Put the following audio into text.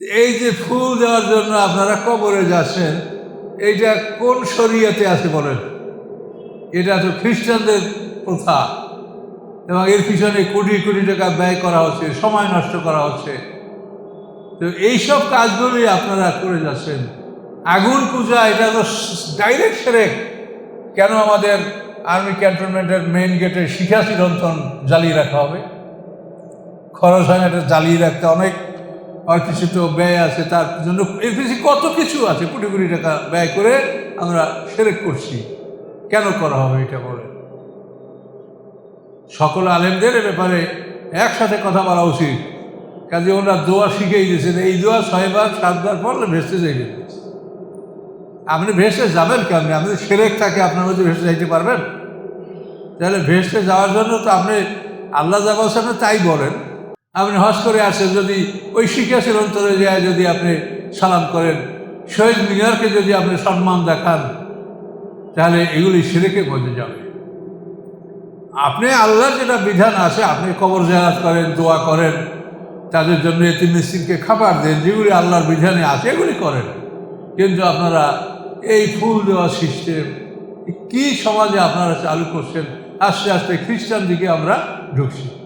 এই যে ফুল দেওয়ার জন্য আপনারা কবরে যাচ্ছেন, এইটা কোন শরীয়তে আছে বলেন? এটা তো খ্রিস্টানদের প্রথা। এবং এর পিছনে কোটি কোটি টাকা ব্যয় করা হচ্ছে, সময় নষ্ট করা হচ্ছে। তো এইসব কাজগুলোই আপনারা করে যাচ্ছেন। আগুন পূজা, এটা তো ডাইরেক্ট সেরেক। কেন আমাদের আর্মি ক্যান্টনমেন্টের মেইন গেটে শিখা চিরন্তন জ্বালিয়ে রাখা হবে? খরচ হয় না, এটা জ্বালিয়ে রাখতে অনেক আর কিছু তো ব্যয় আছে তার জন্য এর পিছিয়ে কত কিছু আছে কোটি কোটি টাকা ব্যয় করে আমরা সেরেক করছি। কেন করা হবে এটা বলে সকল আলেমদের ব্যাপারে একসাথে কথা বলা উচিত। কাজে ওনারা দোয়া শিখেই দিয়েছেন, এই দোয়া ছয়বার সাতবার পড়লে ভেসতে যাইবে। আপনি ভেসতে যাবেন কেমনি? আপনি সেরেক থাকে, আপনার মধ্যে ভেসে যাইতে পারবেন? তাহলে ভেসতে যাওয়ার জন্য তো আপনি আল্লাহ যা আপনি তাই বলেন। আপনি হজ করে আসেন, যদি ওই শিখেছেন অন্তরে যায়, যদি আপনি সালাম করেন, শহীদ মিনারকে যদি আপনি সম্মান দেখান, তাহলে এগুলি সেরেকে মধ্যে যাবে। আপনি আল্লাহর যেটা বিধান আছে, আপনি কবর জাহাজ করেন, দোয়া করেন, তাদের জন্য এটি মিস্ত্রিকে খাবার দেন, যেগুলি আল্লাহর বিধানে আছে, এগুলি করেন। কিন্তু আপনারা এই ফুল দেওয়া সিস্টেম কি সমাজে আপনারা চালু করছেন, আস্তে আস্তে খ্রিস্টান দিকে আমরা ঢুকছি।